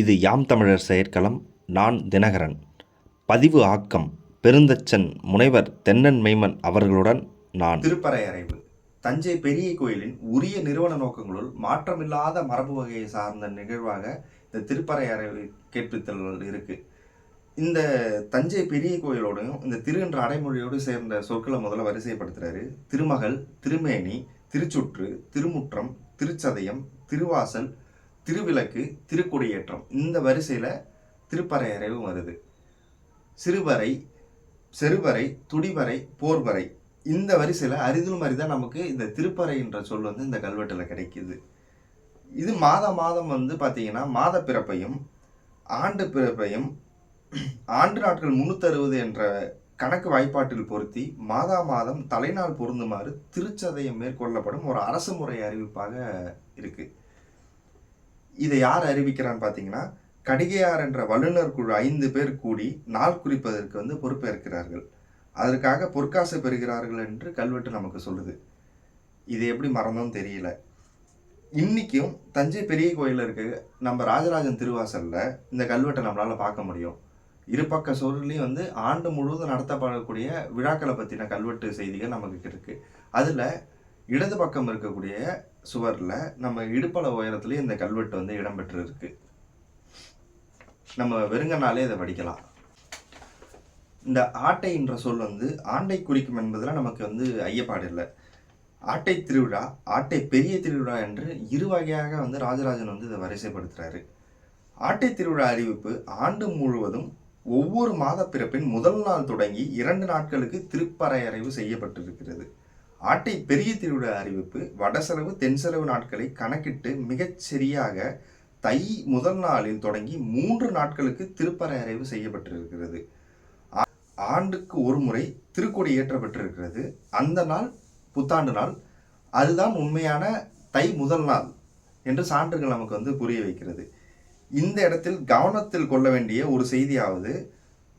இது யாம் தமிழர் செயற்களம் நான் தினகரன். பதிவு ஆக்கம் பெருந்தச்சன் முனைவர் தென்னன் மெய்மன் அவர்களுடன் நான். திருப்பறையறைவு. தஞ்சை பெரிய கோயிலின் உரிய நிறுவன நோக்கங்களுள் மாற்றமில்லாத மரபு வகையை சார்ந்த நிகழ்வாக இந்த திருப்பறையறைவு கேட்பித்தல் இருக்கு. இந்த தஞ்சை பெரிய கோயிலோடையும் இந்த திரு என்ற அடைமொழியோடு சேர்ந்த சொற்களை முதல்ல வரிசைப்படுத்துறாரு. திருமகள் திருமேனி திருச்சுற்று திருமுற்றம் திருச்சதயம் திருவாசல் திருவிளக்கு திருக்கொடியேற்றம். இந்த வரிசையில் திருப்பறையறைவு வருது. சிறுவரை செருவரை துடிவரை போர்வரை. இந்த வரிசையில் அரிதிலும் அரிதாக நமக்கு இந்த திருப்பறை என்ற சொல் வந்து இந்த கல்வெட்டில் கிடைக்கிது. இது மாதம் மாதம் வந்து பார்த்தீங்கன்னா மாத பிறப்பையும் ஆண்டு பிறப்பையும் ஆண்டு நாட்கள் முந்நூற்றறுபது என்ற கணக்கு வாய்ப்பாட்டில் பொருத்தி மாதா மாதம் தலைநாள் பொருந்துமாறு திருச்சதயம் மேற்கொள்ளப்படும் ஒரு அரசு முறை அறிவிப்பாக இருக்குது இதை யார் அறிவிக்கிறான்னு பார்த்தீங்கன்னா கடிகையார் என்ற வல்லுநர் குழு ஐந்து பேர் கூடி நாள் குறிப்பதற்கு வந்து பொறுப்பேற்கிறார்கள். அதற்காக பொற்காசு பெறுகிறார்கள் என்று கல்வெட்டு நமக்கு சொல்லுது. இது எப்படி மறந்தோம் தெரியல. இன்றைக்கும் தஞ்சை பெரிய கோயிலில் இருக்க நம்ம ராஜராஜன் திருவாசலில் இந்த கல்வெட்டை நம்மளால் பார்க்க முடியும். இருபக்க சுவர்லையும் வந்து ஆண்டு முழுவதும் நடத்தப்படக்கூடிய விழாக்களை பற்றின கல்வெட்டு செய்திகள் நமக்கு இருக்குது அதில் இடது பக்கம் இருக்கக்கூடிய சுவரில் நம்ம இடுப்பள உயரத்துலேயே இந்த கல்வெட்டு வந்து இடம்பெற்று இருக்கு நம்ம வெறுங்கனாலே இதை படிக்கலாம். இந்த ஆட்டை என்ற சொல் வந்து ஆண்டை குறிக்கும் என்பதில் நமக்கு வந்து ஐயப்பாடு இல்லை. ஆட்டை திருவிழா ஆட்டை பெரிய திருவிழா என்று இரு வகையாக வந்து ராஜராஜன் வந்து இதை வரிசைப்படுத்துகிறாரு ஆட்டை திருவிழா அறிவிப்பு ஆண்டு முழுவதும் ஒவ்வொரு மாத பிறப்பின் முதல் நாள் தொடங்கி இரண்டு நாட்களுக்கு திருப்பறையறைவு செய்யப்பட்டிருக்கிறது. ஆட்டை பெரிய திருவிழா அறிவிப்பு வடசெலவு தென்செலவு நாட்களை கணக்கிட்டு மிகச் சரியாக தை முதல் நாளில் தொடங்கி மூன்று நாட்களுக்கு திருப்பறை அறைவு செய்யப்பட்டிருக்கிறது. ஆண்டுக்கு ஒரு முறை திருக்கொடி ஏற்றப்பட்டிருக்கிறது. அந்த நாள் புத்தாண்டு நாள் அதுதான் உண்மையான தை முதல் நாள் என்று சான்றுகள் நமக்கு வந்து புரிய வைக்கிறது. இந்த இடத்தில் கவனத்தில் கொள்ள வேண்டிய ஒரு செய்தியாவது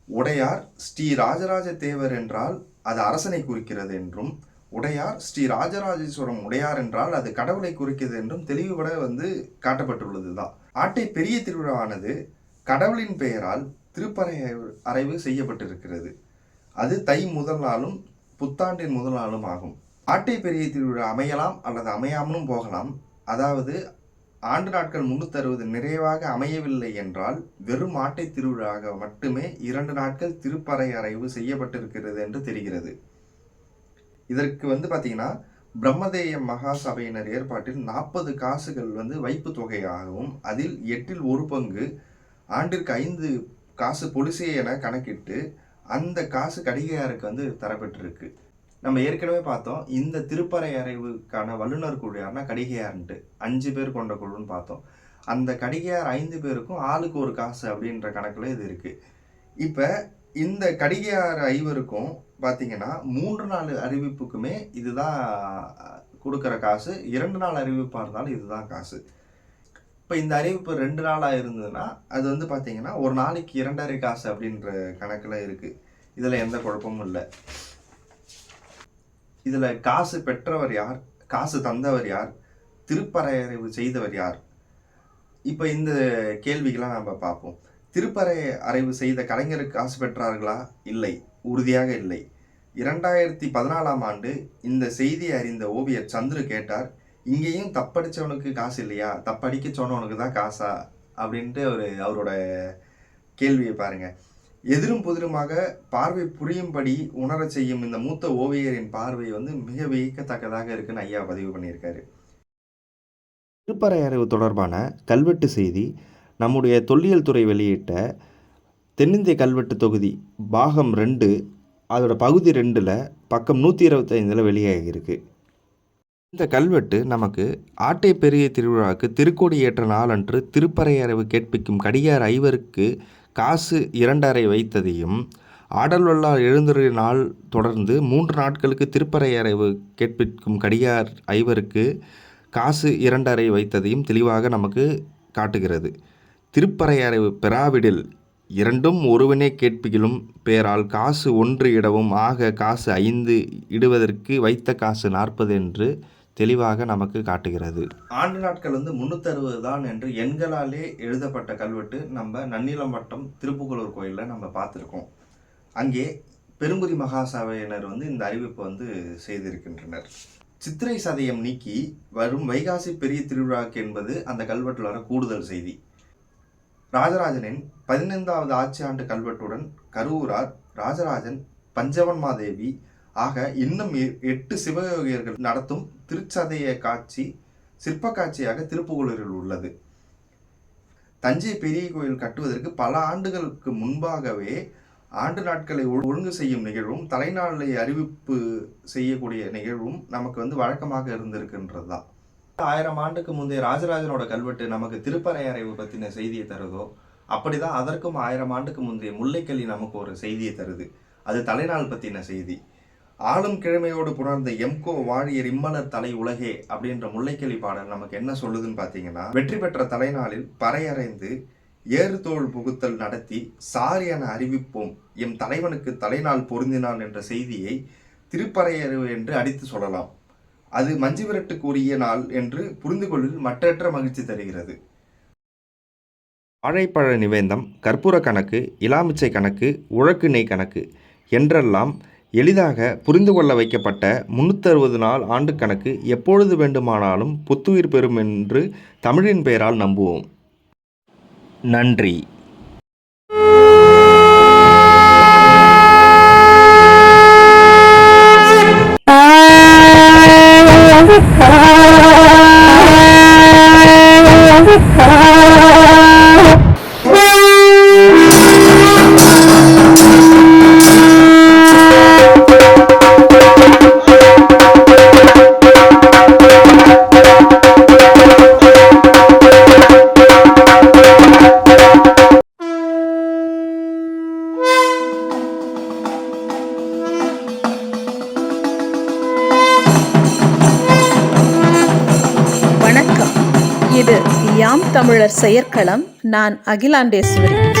உடையார் ஸ்ரீ ராஜராஜ தேவர் என்றால் அது அரசனை குறிக்கிறது என்றும் உடையார் ஸ்ரீ ராஜராஜேஸ்வரம் உடையார் என்றால் அது கடவுளை குறிக்கிறது என்றும் தெளிவுபட வந்து காட்டப்பட்டுள்ளது தான் ஆட்டை பெரிய திருவிழாவானது கடவுளின் பெயரால் திருப்பறை அறைவு செய்யப்பட்டிருக்கிறது. அது தை முதல் நாளும் புத்தாண்டின் முதல் நாளும் ஆகும். ஆட்டை பெரிய திருவிழா அமையலாம் அல்லது அமையாமலும் போகலாம். அதாவது ஆண்டு நாட்கள் முன்னூத்தறுபது நிறைவாக அமையவில்லை என்றால் வெறும் ஆட்டை திருவிழாக மட்டுமே இரண்டு நாட்கள் திருப்பறை அறைவு செய்யப்பட்டிருக்கிறது என்று தெரிகிறது. இதற்கு வந்து பார்த்தீங்கன்னா பிரம்மதேய மகாசபையினர் ஏற்பாட்டில் நாற்பது காசுகள் வந்து வைப்பு தொகையாகவும் அதில் எட்டில் ஒரு பங்கு ஆண்டிற்கு ஐந்து காசு பொலிசே என கணக்கிட்டு அந்த காசு கடிகையாருக்கு வந்து தரப்பட்டிருக்கு நம்ம ஏற்கனவே பார்த்தோம் இந்த திருப்பறை அறைவுக்கான வல்லுநர் குழு கடிகையார்ன்ட்டு அஞ்சு பேர் கொண்ட குழுன்னு பார்த்தோம். அந்த கடிகையார் ஐந்து பேருக்கும் ஆளுக்கு ஒரு காசு அப்படின்ற கணக்கில் இது இருக்குது இப்போ இந்த கடிகையார் ஐவருக்கும் பார்த்தீங்கன்னா மூன்று நாள் அறிவிப்புக்குமே இதுதான் கொடுக்குற காசு. இரண்டு நாள் அறிவிப்பாக இருந்தாலும் இதுதான் காசு. இப்போ இந்த அறிவிப்பு ரெண்டு நாளாக இருந்ததுன்னா அது வந்து பார்த்தீங்கன்னா ஒரு நாளைக்கு இரண்டரை காசு அப்படின்ற கணக்கில் இருக்குது இதில் எந்த குழப்பமும் இல்லை. இதில் காசு பெற்றவர் யார்? காசு தந்தவர் யார்? திருப்பறையறிவு செய்தவர் யார்? இப்போ இந்த கேள்விகளாக நம்ம பார்ப்போம். திருப்பறை அறைவு செய்த கலைஞருக்கு காசு பெற்றார்களா? இல்லை உறுதியாக இல்லை. இரண்டாயிரத்தி பதினாலாம் ஆண்டு இந்த செய்தியை அறிந்த ஓவியர் சந்துரு கேட்டார் இங்கேயும் தப்படிச்சவனுக்கு காசு இல்லையா? தப்படிக்க சொன்னவனுக்கு தான் காசா? அப்படின்ட்டு அவர் அவரோட கேள்வியை பாருங்க. எதிரும் புதிருமாக பார்வை புரியும்படி உணரச் செய்யும் இந்த மூத்த ஓவியரின் பார்வை வந்து மிக வியக்கத்தக்கதாக இருக்குன்னு ஐயா பதிவு பண்ணியிருக்காரு. திருப்பறை அறிவு தொடர்பான கல்வெட்டு செய்தி நம்முடைய தொல்லியல் துறை வெளியிட்ட தென்னிந்திய கல்வெட்டு தொகுதி பாகம் ரெண்டு அதோட பகுதி ரெண்டில் பக்கம் நூற்றி இருபத்தைந்தில் வெளியாகியிருக்கு. இந்த கல்வெட்டு நமக்கு ஆட்டை பெரிய திருவிழாவுக்கு திருக்கோடி ஏற்ற நாளன்று திருப்பறையறவு கேட்பிக்கும் கடிகார் ஐவருக்கு காசு இரண்டரை வைத்ததையும் ஆடல் வல்லார் எழுந்தொரு நாள் தொடர்ந்து மூன்று நாட்களுக்கு திருப்பறை அறைவு கேட்பிக்கும் கடிகார் ஐவருக்கு காசு இரண்டரை வைத்ததையும் தெளிவாக நமக்கு காட்டுகிறது. திருப்பறை பெறாவிடில் இரண்டும் ஒருவனே கேட்பிலும் பேரால் காசு ஒன்று இடவும் ஆக காசு ஐந்து இடுவதற்கு வைத்த காசு நாற்பது என்று தெளிவாக நமக்கு காட்டுகிறது. ஆண்டு நாட்கள் வந்து முந்நூற்றறுபது தான் என்று எண்களாலே எழுதப்பட்ட கல்வெட்டு நம்ம நன்னிலம் வட்டம் திருப்புகலூர் கோயிலில் நம்ம பார்த்துருக்கோம். அங்கே பெருங்குடி மகாசபையினர் வந்து இந்த அறிவிப்பை வந்து செய்திருக்கின்றனர். சித்திரை சதயம் நீக்கி வரும் வைகாசி பெரிய திருவிழாக்கு என்பது அந்த கல்வெட்டில் வர கூடுதல் செய்தி. ராஜராஜனின் பதினைந்தாவது ஆட்சி ஆண்டு கல்வெட்டுடன் கருவூரார் ராஜராஜன் பஞ்சவன்மாதேவி ஆக இன்னும் எ- எட்டு சிவயோகியர்கள் நடத்தும் திருச்சதய காட்சி சிற்ப காட்சியாக திருப்புகலூரில் உள்ளது. தஞ்சை பெரிய கோயில் கட்டுவதற்கு பல ஆண்டுகளுக்கு முன்பாகவே ஆண்டு நாட்களை ஒழுங்கு செய்யும் நிகழ்வும் தலைநாளை அறிவிப்பு செய்யக்கூடிய நிகழ்வும் நமக்கு வந்து வழக்கமாக இருந்திருக்கின்றது தான் ஆயிரம் ஆண்டுக்கு முந்தைய ராஜராஜனோட கல்வெட்டு நமக்கு திருப்பறையறைவு பற்றின செய்தியை தருதோ? அப்படிதான் அதற்கும் ஆயிரம் ஆண்டுக்கு முந்தைய முல்லைக்கல்லி நமக்கு ஒரு செய்தியை தருது. அது தலைநாள் பற்றின செய்தி. ஆளும் கிழமையோடு புணர்ந்த எம்கோ வாழியர் இம்மலர் தலை உலகே அப்படின்ற முல்லைக்கிளி பாடல் நமக்கு என்ன சொல்லுதுன்னு பார்த்தீங்கன்னா வெற்றி பெற்ற தலைநாளில் பறையறைந்து ஏறு தோல் புகுத்தல் நடத்தி சாரி என அறிவிப்போம். எம் தலைவனுக்கு தலைநாள் பொருந்தினான் என்ற செய்தியை திருப்பறையறிவு என்று அடித்து சொல்லலாம். அது மஞ்சு விரட்டுக்குரிய நாள் என்று புரிந்து கொள்ளில் மற்றற்ற மகிழ்ச்சி தருகிறது. வாழைப்பழ நிவேந்தம் கற்பூர கணக்கு இலாமிச்சை கணக்கு உழக்கு நெய் கணக்கு என்றெல்லாம் எளிதாக புரிந்து கொள்ள வைக்கப்பட்ட முன்னூற்றறுபது நாள் ஆண்டு கணக்கு எப்பொழுது வேண்டுமானாலும் புத்துயிர் பெறும் என்று தமிழின் பெயரால் நம்புவோம். நன்றி. நாம் தமிழர் செயற்களம் நான் அகிலாண்டேஸ்வரி.